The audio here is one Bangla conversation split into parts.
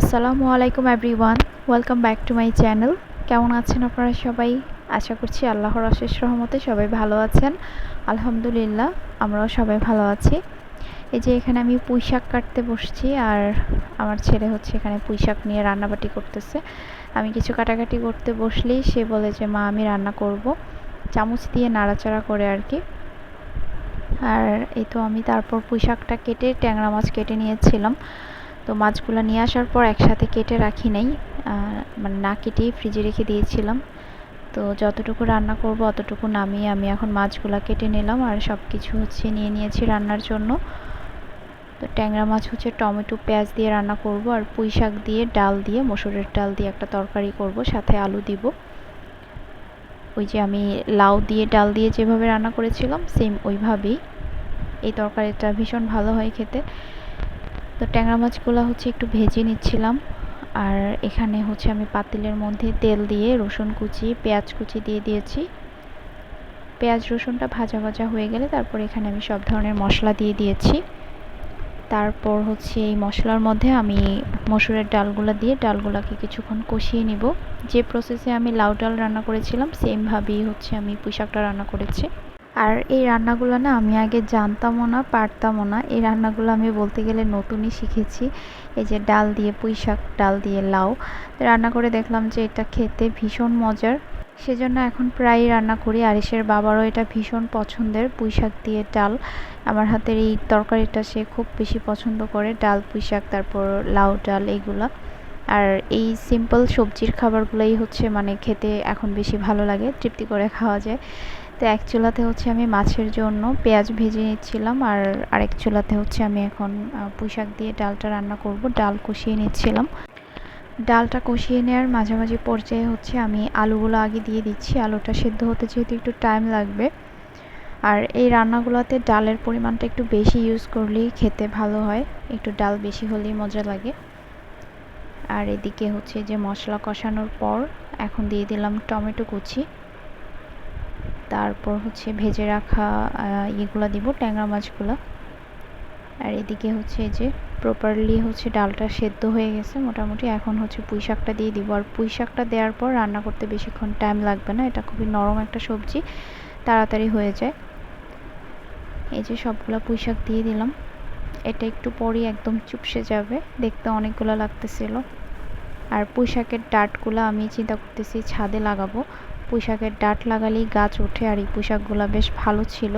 আসসালামু আলাইকুম everyone, welcome back to my channel. কেমন আছেন আপনারা সবাই? আশা করছি আল্লাহর অশেষ রহমতে সবাই ভালো আছেন। আলহামদুলিল্লাহ, আমরাও সবাই ভালো আছি। এই যে এখানে আমি পুঁই শাক কাটতে বসছি আর আমার ছেলে হচ্ছে এখানে পুঁই শাক নিয়ে রান্নাবাটি করতেছে। আমি কিছু কাটাকাটি করতে বসলেই সে বলে যে, মা, আমি রান্না করব। চামচ দিয়ে নাড়াচাড়া করে আর কি। আর এই তো আমি তারপর পুঁই শাকটা কেটে ট্যাংরা মাছ কেটে নিয়েছিলাম। তো মাছগুলো নিয়ে আসার পর একসাথে কেটে রাখি নাই মানে না কেটেই ফ্রিজে রেখে দিয়েছিলাম। তো যতটুকু রান্না করব অতটুকু নামিয়ে আমি এখন মাছগুলো কেটে নিলাম আর সব কিছু হচ্ছে নিয়ে নিয়েছি রান্নার জন্য। তো ট্যাংরা মাছ হচ্ছে টমেটো, পেঁয়াজ দিয়ে রান্না করব আর পুঁই শাক দিয়ে, ডাল দিয়ে, মসুরের ডাল দিয়ে একটা তরকারি করব, সাথে আলু দিব। ওই যে আমি লাউ দিয়ে, ডাল দিয়ে যেভাবে রান্না করেছিলাম সেম ওইভাবেই। এই তরকারিটা ভীষণ ভালো হয় খেতে। তো ট্যাংরা মাছগুলো হচ্ছে একটু ভেজে নিচ্ছিলাম। আর এখানে হচ্ছে আমি পাতিলের মধ্যে তেল দিয়ে রসুন কুচি, পেঁয়াজ কুচি দিয়ে দিয়েছি। পেঁয়াজ, রসুনটা ভাজা ভাজা হয়ে গেলে তারপর এখানে আমি সব ধরনের মশলা দিয়ে দিয়েছি। তারপর হচ্ছে এই মশলার মধ্যে আমি মসুরের ডালগুলো দিয়ে ডালগুলোকে কিছুক্ষণ কষিয়ে নিব। যে প্রসেসে আমি লাউ ডাল রান্না করেছিলাম সেমভাবেই হচ্ছে আমি পুঁইশাকটা রান্না করেছি। আর এই রান্নাগুলো না আমি আগে জানতামও না, পারতামও না। এই রান্নাগুলো আমি বলতে গেলে নতুনই শিখেছি। এই যে ডাল দিয়ে পুঁই শাক, ডাল দিয়ে লাউ। রান্না করে দেখলাম যে এটা খেতে ভীষণ মজার। সেজন্য এখন প্রায় রান্না করি। আরিসের বাবারও এটা ভীষণ পছন্দের, পুঁই শাক দিয়ে ডাল। আমার হাতের এই তরকারিটা সে খুব বেশি পছন্দ করে, ডাল, পুঁই শাক, তারপর লাউ, ডাল এইগুলা আর এই সিম্পল সবজির খাবারগুলোই হচ্ছে মানে খেতে এখন বেশি ভালো লাগে, তৃপ্তি করে খাওয়া যায়। তো এক চুলাতে হচ্ছে আমি মাছের জন্য পেঁয়াজ ভেজে নিচ্ছিলাম আর আরেক চুলাতে হচ্ছে আমি এখন পুঁইশাক দিয়ে ডালটা রান্না করব। ডাল কষিয়ে নিচ্ছিলাম। ডালটা কষিয়ে নেওয়ার মাঝামাঝি পর্যায়ে হচ্ছে আমি আলুগুলো আগে দিয়ে দিচ্ছি। আলুটা সেদ্ধ হতে যেহেতু একটু টাইম লাগবে। আর এই রান্নাগুলোতে ডালের পরিমাণটা একটু বেশি ইউজ করলেই খেতে ভালো হয়। একটু ডাল বেশি হলেই মজা লাগে। আর এদিকে হচ্ছে যে মশলা কষানোর পর এখন দিয়ে দিলাম টমেটো কুচি। তারপর হচ্ছে ভেজে রাখা ইয়েগুলো দিব, ট্যাংরা মাছগুলো। আর এদিকে হচ্ছে যে প্রপারলি হচ্ছে ডালটা সেদ্ধ হয়ে গেছে মোটামুটি। এখন হচ্ছে পুঁই শাকটা দিয়ে দিব। আর পুঁই শাকটা দেওয়ার পর রান্না করতে বেশিক্ষণ টাইম লাগবে না। এটা খুবই নরম একটা সবজি, তাড়াতাড়ি হয়ে যায়। এই যে সবগুলো পুঁই শাক দিয়ে দিলাম। এটা একটু পরই একদম চুপসে যাবে। দেখতে অনেকগুলো লাগতেছিল। আর পুঁই শাকের ডাঁটগুলো আমি চিন্তা করতেছি ছাদে লাগাবো। পুঁইশাকের ডাঁট লাগালেই গাছ ওঠে আর এই পুঁইশাকগুলো বেশ ভালো ছিল।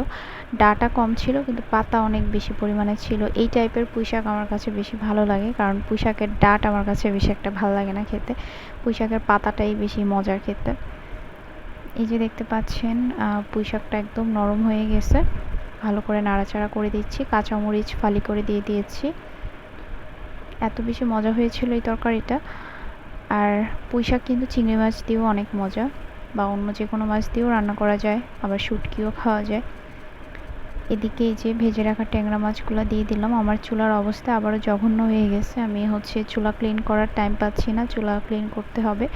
ডাঁটা কম ছিল কিন্তু পাতা অনেক বেশি পরিমাণে ছিল। এই টাইপের পুঁইশাক আমার কাছে বেশি ভালো লাগে কারণ পুঁইশাকের ডাঁট আমার কাছে বেশি একটা ভালো লাগে না খেতে। পুঁইশাকের পাতাটাই বেশি মজার খেতে। এই যে দেখতে পাচ্ছেন পুঁইশাকটা একদম নরম হয়ে গেছে। ভালো করে নাড়াচাড়া করে দিচ্ছি। কাঁচামরিচ ফালি করে দিয়ে দিয়েছি। এত বেশি মজা হয়েছিল এই তরকারিটা। আর পুঁইশাক কিন্তু চিংড়ি মাছ দিয়েও অনেক মজা। বা অন্য যে কোনো মাছ দিয়েও রান্না করা যায়, আবার শুটকিও খাওয়া যায়। এদিকে এই যে ভেজে রাখা ট্যাংরা মাছগুলো দিয়ে দিলাম। আমার চুলার অবস্থা আবারও জঘন্য হয়ে গেছে। আমি হচ্ছে চুলা ক্লিন করার টাইম পাচ্ছি না, চুলা ক্লিন করতে হবে।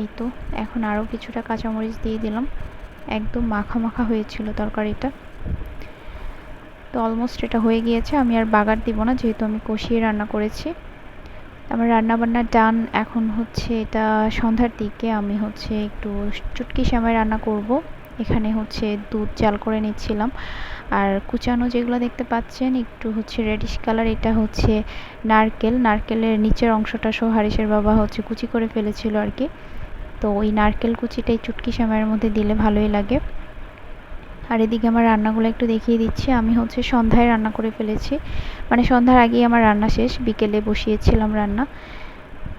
এই তো, এখন আরও কিছুটা কাঁচামরিচ দিয়ে দিলাম। একদম মাখা মাখা হয়েছিল তরকারিটা। তো অলমোস্ট এটা হয়ে গিয়েছে। আমি আর বাগার দিব না, যেহেতু আমি কষিয়ে রান্না করেছি। আমার রান্নাবান্না ডান, এখন হচ্ছে এটা সন্ধ্যার দিকে আমি হচ্ছে একটু চুটকি সেমাই রান্না করব। এখানে হচ্ছে দুধ জাল করে নিচ্ছিলাম। আর কুচানো যেগুলো দেখতে পাচ্ছেন, একটু হচ্ছে রেডিশ কালার এটা হচ্ছে নারকেল। নারকেলের নিচের অংশটা সহ হারিসের বাবা হচ্ছে কুচি করে ফেলেছিল আর কি তো ওই নারকেল কুচিটাই চুটকি সেমাইয়ের মধ্যে দিলে ভালোই লাগে। আর এদিকে আমার রান্নাগুলো একটু দেখিয়ে দিচ্ছি। আমি হচ্ছে সন্ধ্যায় রান্না করে ফেলেছি। মানে সন্ধ্যার আগেই আমার রান্না শেষ। বিকেলে বসিয়েছিলাম রান্না।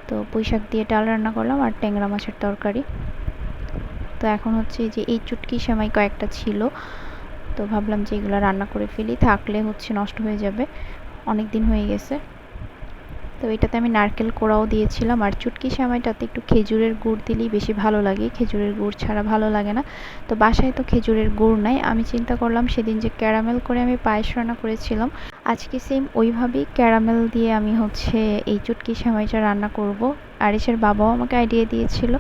তো পুঁইশাক দিয়ে ডাল রান্না করলাম আর ট্যাংরা মাছের তরকারি। তো এখন হচ্ছে যে এই চুটকি সেমাই কয়েকটা ছিল। তো ভাবলাম যে এগুলো রান্না করে ফেলি। থাকলে হচ্ছে নষ্ট হয়ে যাবে। অনেক দিন হয়ে গেছে। তো এটাতে আমি নারকেল কোড়াও দিয়েছিলাম। আর চুটকি সেমাইটাতে একটু খেজুরের গুড় দিলেই বেশি ভালো লাগে। খেজুরের গুড় ছাড়া ভালো লাগে না। তো বাসায় তো খেজুরের গুড় নাই। আমি চিন্তা করলাম সেদিন যে ক্যারামেল করে আমি পায়েস রান্না করেছিলাম। আজকে সেম ওইভাবেই ক্যারামেল দিয়ে আমি হচ্ছে এই চুটকি সেমাইটা রান্না করব। আরিসের বাবাও আমাকে আইডিয়া দিয়েছিল।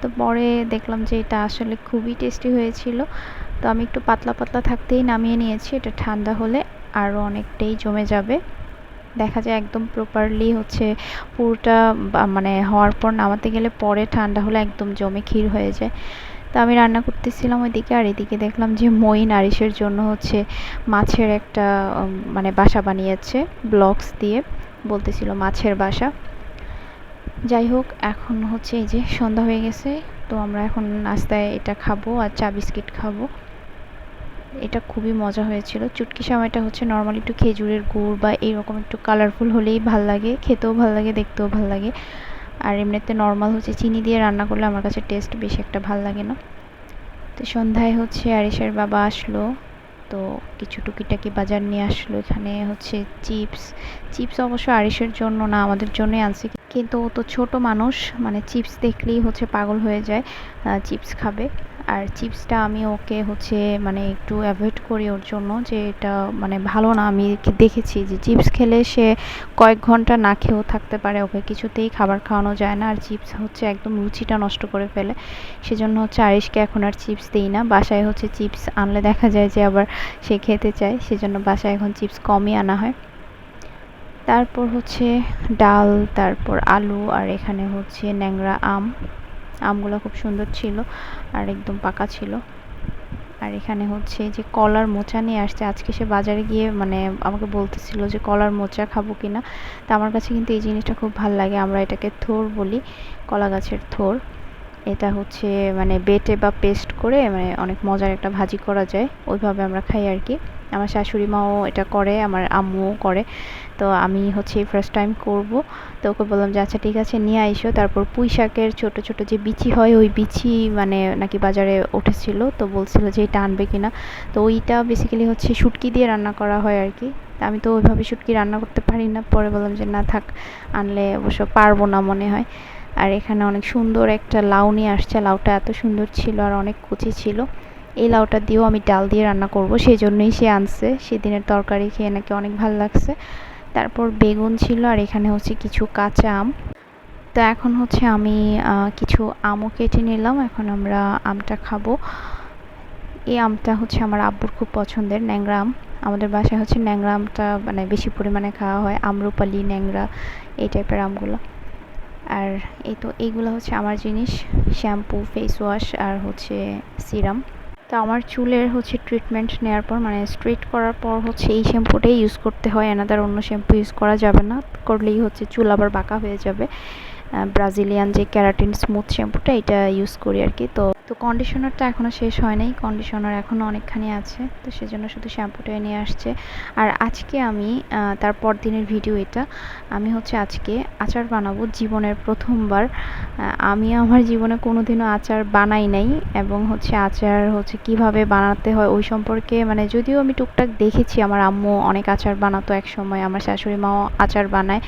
তো পরে দেখলাম যে এটা আসলে খুবই টেস্টি হয়েছিল। তো আমি একটু পাতলা পাতলা থাকতেই নামিয়ে নিয়েছি। এটা ঠান্ডা হলে আরও অনেকটাই জমে যাবে। দেখা যায় একদম প্রপারলি হচ্ছে পুরোটা মানে হওয়ার পর নামাতে গেলে পরে ঠান্ডা হলে একদম জমে ক্ষীর হয়ে যায়। তো আমি রান্না করতেছিলাম ওইদিকে আর এদিকে দেখলাম যে মই নারিশের জন্য হচ্ছে মাছের একটা মানে বাসা বানিয়েছে ব্লকস দিয়ে, বলতেছিল মাছের বাসা। যাই হোক, এখন হচ্ছে এই যে সন্ধ্যা হয়ে গেছে, তো আমরা এখন নাস্তায় এটা খাব আর চা বিস্কিট খাব। এটা খুবই মজা হয়েছিল। চুটকি সময়টা হচ্ছে নর্মালি একটু খেজুরের গুড় বা এইরকম একটু কালারফুল হলেই ভালো লাগে, খেতেও ভালো লাগে, দেখতেও ভালো লাগে। আর এমনিতে নর্মাল হচ্ছে চিনি দিয়ে রান্না করলে আমার কাছে টেস্ট বেশি একটা ভালো লাগে না। তো সন্ধ্যায় হচ্ছে আরিসের বাবা আসলো, তো কিছু টুকিটাকি বাজার নিয়ে আসলো। এখানে হচ্ছে চিপস চিপস অবশ্য আরিসের জন্য না, আমাদের জন্যই আনছে। কিন্তু ও তো ছোট মানুষ মানে চিপস দেখলেই হচ্ছে পাগল হয়ে যায় চিপস খাবে। আর চিপসটা আমি ওকে হচ্ছে মানে একটু অ্যাভয়েড করি ওর জন্য যে এটা মানে ভালো না। আমি দেখেছি যে চিপস খেলে সে কয়েক ঘণ্টা না খেয়েও থাকতে পারে, ওকে কিছুতেই খাবার খাওয়ানো যায় না। আর চিপস হচ্ছে একদম রুচিটা নষ্ট করে ফেলে। সেজন্য হচ্ছে আরিশকে এখন আর চিপস দিই না। বাসায় হচ্ছে চিপস আনলে দেখা যায় যে আবার সে খেতে চায়, সেজন্য বাসায় এখন চিপস কমই আনা হয়। তারপর হচ্ছে ডাল, তারপর আলু, আর এখানে হচ্ছে ন্যাংরা আম। আমগুলো খুব সুন্দর ছিল আর একদম পাকা ছিল। আর এখানে হচ্ছে যে কলার মোচা নিয়ে আসছে। আজকে সে বাজারে গিয়ে মানে আমাকে বলতেছিল যে কলার মোচা খাব কিনা। তা আমার কাছে কিন্তু এই জিনিসটা খুব ভালো লাগে। আমরা এটাকে থোর বলি, কলা গাছের থোর। এটা হচ্ছে মানে বেটে বা পেস্ট করে মানে অনেক মজার একটা ভাজি করা যায়। ওইভাবে আমরা খাই আর কি। আমার শাশুড়ি মাও এটা করে, আমার আম্মুও করে। তো আমি হচ্ছে ফার্স্ট টাইম করব। তো ওকে বললাম যে আচ্ছা ঠিক আছে, নিয়ে আইসো। তারপর পুঁই শাকের ছোটো ছোটো যে বিচি হয়, ওই বিচি মানে নাকি বাজারে উঠেছিল। তো বলছিল যে, এটা আনবে কিনা? তো ওইটা বেসিক্যালি হচ্ছে শুটকি দিয়ে রান্না করা হয় আর কি। আমি তো ওইভাবে শুটকি রান্না করতে পারি না। পরে বললাম যে, না, থাক, আনলে অবশ্য পারব না মনে হয়। আর এখানে অনেক সুন্দর একটা লাউ নিয়ে আসছে। লাউটা এত সুন্দর ছিল আর অনেক কুচি ছিল। এই লাউটা দিয়েও আমি ডাল দিয়ে রান্না করব সেই জন্যই সে আনছে। সেদিনের তরকারি খেয়ে নাকি অনেক ভালো লাগছে। তারপর বেগুন ছিল আর এখানে হচ্ছে কিছু কাঁচা আম। তো এখন হচ্ছে আমি কিছু আমও কেটে নিলাম। এখন আমরা আমটা খাব। এই আমটা হচ্ছে আমার আব্বুর খুব পছন্দের ন্যাংরা আম। আমাদের বাসায় হচ্ছে ন্যাংরা আমটা মানে বেশি পরিমাণে খাওয়া হয়। আম্রপালি, ন্যাংরা, এই টাইপের আমগুলো। আর এই তো, এইগুলো হচ্ছে আমার জিনিস। শ্যাম্পু ফেস ওয়াশ আর হচ্ছে সিরাম তো আমার চুলের হচ্ছে ট্রিটমেন্ট নেওয়ার পর মানে স্ট্রেট করার পর হচ্ছে এই শ্যাম্পুটাই ইউজ করতে হয়। এনাদার অন্য শ্যাম্পু ইউজ করা যাবে না। করলেই হচ্ছে চুল আবার বাঁকা হয়ে যাবে। ব্রাজিলিয়ান যে ক্যারাটিন স্মুথ শ্যাম্পুটা এটা ইউজ করি আর কি। তো তো কন্ডিশনারটা এখনও শেষ হয় নাই। কন্ডিশনার এখনও অনেকখানি আছে তো সেজন্য শুধু শ্যাম্পুটাই নিয়ে আসছে। আর আজকে আমি আহ, তার পর দিনের ভিডিও এটা আমি হচ্ছে আজকে আচার বানাবো জীবনের প্রথমবার। আমি আমার জীবনে কোনোদিনও আচার বানাই নাই এবং হচ্ছে আচার হচ্ছে কীভাবে বানাতে হয় ওই সম্পর্কে মানে যদিও আমি টুকটাক দেখেছি আমার আম্মু অনেক আচার বানাতো এক সময় আমার শাশুড়ি মাও আচার বানায়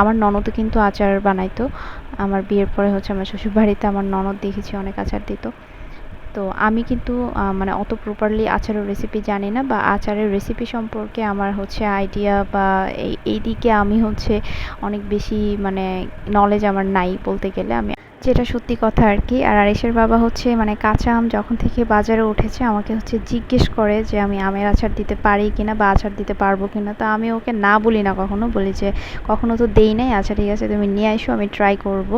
আমার ননদও কিন্তু আচার বানাইতো। আমার বিয়ের পরে হচ্ছে আমার শ্বশুরবাড়িতে আমার ননদ দেখেছি অনেক আচার দিত। তো আমি কিন্তু মানে অত প্রপারলি আচারের রেসিপি জানি না বা আচারের রেসিপি সম্পর্কে আমার হচ্ছে আইডিয়া বা এই দিকে আমি হচ্ছে অনেক বেশি মানে নলেজ আমার নাই বলতে গেলে। আমি যেটা সত্যি কথা আর কি, আর আরিসের বাবা হচ্ছে মানে কাঁচা আম যখন থেকে বাজারে উঠেছে আমাকে হচ্ছে জিজ্ঞেস করে যে আমি আমের আচার দিতে পারি কিনা বা আচার দিতে পারব কিনা। তো আমি ওকে না বলি না কখনো, বলি যে কখনো তো দেই নাই আচ্ছা ঠিক আছে তুমি নিয়ে আসো আমি ট্রাই করব।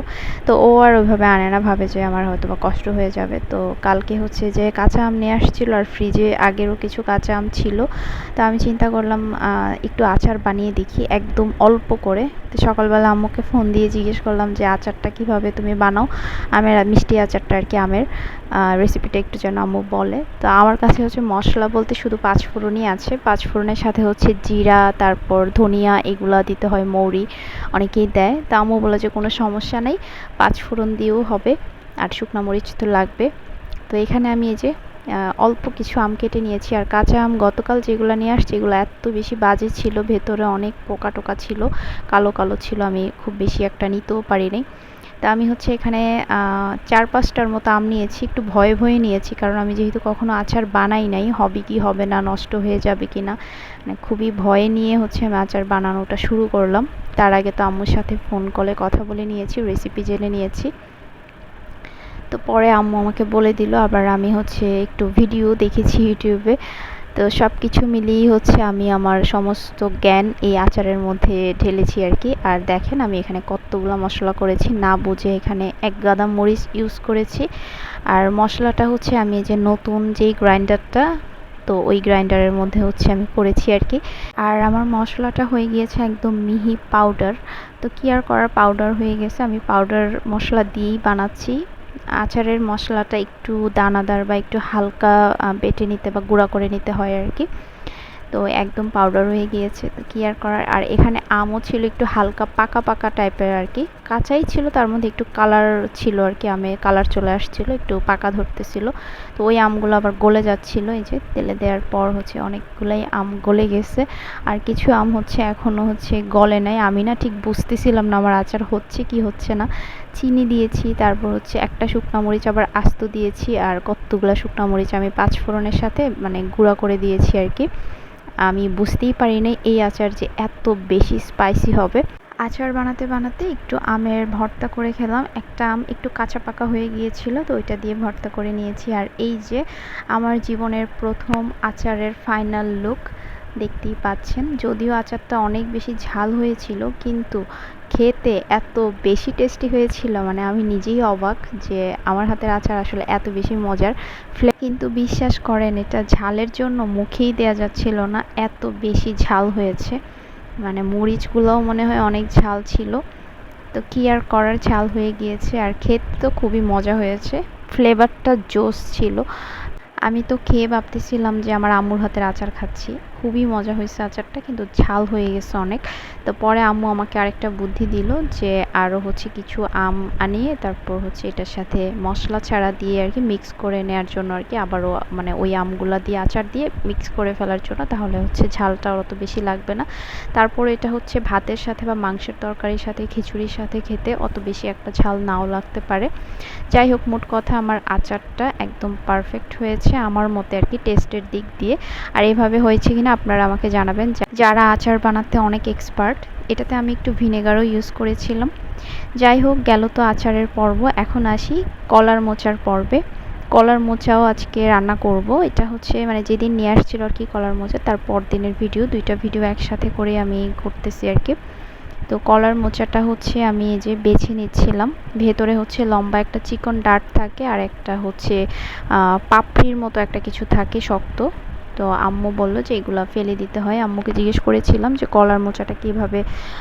তো ও আর ওইভাবে আনে না, ভাবে যে আমার হয়তো বা কষ্ট হয়ে যাবে। তো কালকে হচ্ছে যে কাঁচা আম নিয়ে আসছিল আর ফ্রিজে আগেরও কিছু কাঁচা আম ছিল। তো আমি চিন্তা করলাম একটু আচার বানিয়ে দেখি, একদম অল্প করে। তো সকালবেলা আম্মুকে ফোন দিয়ে জিজ্ঞেস করলাম যে আচারটা কীভাবে তুমি বানাও? আমের মিষ্টি আচারটা আর কি আমের রেসিপিটা একটু যেন আম্মু বলে। তো আমার কাছে হচ্ছে মশলা বলতে শুধু পাঁচফোড়নই আছে। পাঁচফোড়নের সাথে হচ্ছে জিরা, তারপর ধনিয়া, এগুলা দিতে হয় মৌরি, অনেকেই দেয়। তা আম্মু বলে যে কোনো সমস্যা নেই, পাঁচফোড়ন দিয়েও হবে, আর শুকনো মরিচ তো লাগবে। তো এখানে আমি এই যে অল্প কিছু আম কেটে নিয়েছি, আর কাঁচা আম গতকাল যেগুলো নিয়ে আসছি, এগুলো এত বেশি বাজে ছিল, ভেতরে অনেক পোকা টোকা ছিল কালো কালো ছিল, আমি খুব বেশি একটা নিতেও পারিনি। তা আমি হচ্ছে এখানে চার পাঁচটার মতো আম নিয়েছি, একটু ভয়ে ভয়ে নিয়েছি, কারণ আমি যেহেতু কখনো আচার বানাই নাই, হবে কি হবে না, নষ্ট হয়ে যাবে কি না মানে খুবই ভয়ে নিয়ে হচ্ছে আমি আচার বানানোটা শুরু করলাম। তার আগে তো আম্মুর সাথে ফোন কলে কথা বলে নিয়েছি রেসিপি জেনে নিয়েছি। তো পরে আম্মু আমাকে বলে দিল, আবার আমি হচ্ছে একটু ভিডিও দেখেছি ইউটিউবে তো সব কিছু মিলিয়েই হচ্ছে আমি আমার সমস্ত জ্ঞান এই আচারের মধ্যে ঢেলেছি আর কি। আর দেখেন আমি এখানে কতগুলো মশলা করেছি, না বুঝে এখানে এক গাদা মরিচ ইউজ করেছি। আর মশলাটা হচ্ছে আমি যে নতুন যেই গ্রাইন্ডারটা, তো ওই গ্রাইন্ডারের মধ্যে হচ্ছে আমি করেছি আর কি। আর আমার মশলাটা হয়ে গিয়েছে একদম মিহি পাউডার তো কি আর করার পাউডার হয়ে গেছে, আমি পাউডার মশলা দিয়েই বানাচ্ছি। আচারের মশলাটা একটু দানাদার বা একটু হালকা বেটে নিতে বা গুঁড়া করে নিতে হয় আর কি। তো একদম পাউডার হয়ে গিয়েছে। তো কী আর করার? আর এখানে আমও ছিল একটু হালকা পাকা পাকা টাইপের আর কি। কাঁচাই ছিল, তার মধ্যে একটু কালার ছিল আর কি, আমে কালার চলে আসছিল, একটু পাকা ধরতেছিল। তো ওই আমগুলো আবার গলে যাচ্ছিল, এই যে তেলে দেওয়ার পর হচ্ছে অনেকগুলাই আম গলে গেছে। আর কিছু আম হচ্ছে এখনও হচ্ছে গলে নাই। আমি না ঠিক বুঝতেছিলাম না আমার আচার হচ্ছে কি হচ্ছে না। চিনি দিয়েছি, তারপর হচ্ছে একটা শুকনো মরিচ আবার আস্ত দিয়েছি, আর কতগুলো শুকনো মরিচ আমি পাঁচ ফোড়নের সাথে মানে গুঁড়া করে দিয়েছি আর কি। আমি বুঝতেই পারি নাই এই আচার যে এত বেশি স্পাইসি হবে। আচার বানাতে বানাতে একটু আমের ভর্তা করে খেলাম। একটা আম একটু কাঁচা পাকা হয়ে গিয়েছিল, তো ওইটা দিয়ে ভর্তা করে নিয়েছি। আর এই যে আমার জীবনের প্রথম আচারের ফাইনাল লুক দেখতেই পাচ্ছেন। যদিও আচারটা অনেক বেশি ঝাল হয়েছিল, কিন্তু খেতে এত বেশি টেস্টি হয়েছিল মানে আমি নিজেই অবাক যে আমার হাতের আচার আসলে এত বেশি মজার। ফ্লে কিন্তু বিশ্বাস করেন, এটা ঝালের জন্য মুখেই দেওয়া যাচ্ছিল না, এত বেশি ঝাল হয়েছে। মানে মরিচগুলোও মনে হয় অনেক ঝাল ছিল। তো কী আর করার, ঝাল হয়ে গিয়েছে। আর খেতে তো খুবই মজা হয়েছে। ফ্লেভারটা জোস ছিল। আমি তো খেয়ে ভাবতেছিলাম যে আমার আম্মুর হাতের আচার খাচ্ছি। খুবই মজা হয়েছে আচারটা, কিন্তু ঝাল হয়ে গেছে অনেক। তো পরে আম্মু আমাকে আরেকটা বুদ্ধি দিল যে আরও হচ্ছে কিছু আম আনিয়ে তারপর হচ্ছে এটার সাথে মশলা ছাড়া দিয়ে আর কি মিক্স করে নেওয়ার জন্য আর কি আবারও মানে ওই আমগুলা দিয়ে আচার দিয়ে মিক্স করে ফেলার জন্য, তাহলে হচ্ছে ঝালটা অত বেশি লাগবে না। তারপর এটা হচ্ছে ভাতের সাথে বা মাংসের তরকারির সাথে, খিচুড়ির সাথে খেতে অত বেশি একটা ঝাল নাও লাগতে পারে। যাই হোক, মোট কথা আমার আচারটা একদম পারফেক্ট হয়েছে আমার মতে আর কি টেস্টের দিক দিয়ে। আর এভাবে হয়েছে কিনা আপনারা আমাকে জানাবেন যারা আচার বানাতে অনেক এক্সপার্ট এটাতে আমি একটু ভিনেগারও ইউজ করেছিলাম। যাই হোক, গেল তো আচারের পর্ব। এখন আসি কলার মোচার পর্বে। কলার মোচাও আজকে রান্না করব। এটা হচ্ছে মানে যেদিন নিয়ে আসছিল আর কি কলার মোচা, তার পর দিনের ভিডিও দুইটা ভিডিও একসাথে করে আমি করতেছি আর কি। তো কলার মোচাটা হচ্ছে আমি এই যে বেছে নিচ্ছিলাম। ভেতরে হচ্ছে লম্বা একটা চিকন ডাট থাকে আর একটা হচ্ছে পাপড়ির মতো একটা কিছু থাকে শক্ত। তো আম্মু বলল যে এগুলো ফেলে দিতে হয়। আম্মুকে জিজ্ঞেস করেছিলাম যে কলার মোচাটা কীভাবে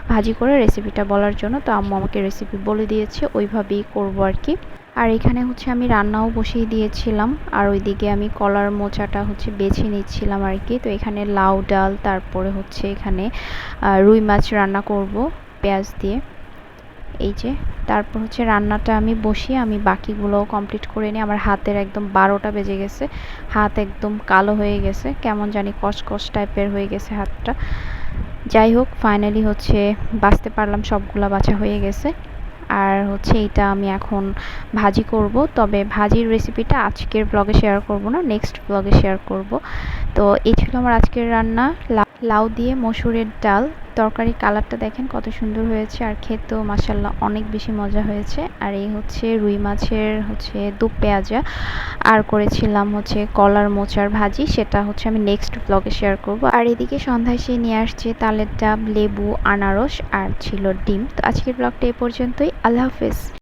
ভাজি করে রেসিপিটা বলার জন্য। তো আম্মু আমাকে রেসিপি বলে দিয়েছে, ওইভাবেই করব আর কি আর এখানে হচ্ছে আমি রান্নাও বসিয়ে দিয়েছিলাম। আর ওইদিকে আমি কলার মোচাটা হচ্ছে বেছে নিচ্ছিলাম আর কি তো এখানে লাউ ডাল, তারপরে হচ্ছে এখানে রুই মাছ রান্না করব পেঁয়াজ দিয়ে। এই যে, তারপর হচ্ছে রান্নাটা আমি বসিয়ে আমি বাকিগুলোও কমপ্লিট করে নিই। আমার হাতের একদম বারোটা বেজে গেছে। হাত একদম কালো হয়ে গেছে। কেমন জানি কসকস টাইপের হয়ে গেছে হাতটা। যাই হোক ফাইনালি হচ্ছে বাঁচতে পারলাম, সবগুলা বাছা হয়ে গেছে। আর হচ্ছে এটা আমি এখন ভাজি করব। তবে ভাজির রেসিপিটা আজকের ব্লগে শেয়ার করব না নেক্সট ব্লগে শেয়ার করব। তো এই ছিল আমার আজকের রান্না। লাউ দিয়ে মসুরের ডাল। তরকারি কালারটা দেখেন কত সুন্দর হয়েছে। আর খেতেও মাসাল্লাহ অনেক বেশি মজা হয়েছে। আর এই হচ্ছে রুই মাছের হচ্ছে দু পেঁয়াজা। আর করেছিলাম হচ্ছে কলার মোচার ভাজি, সেটা হচ্ছে আমি নেক্সট ব্লগে শেয়ার করব। আর এদিকে সন্ধ্যায় সে নিয়ে আসছে তালের ডাব, লেবু, আনারস, আর ছিল ডিম। তো আজকের ব্লগটা এ পর্যন্তই। আল্লাহ হাফেজ।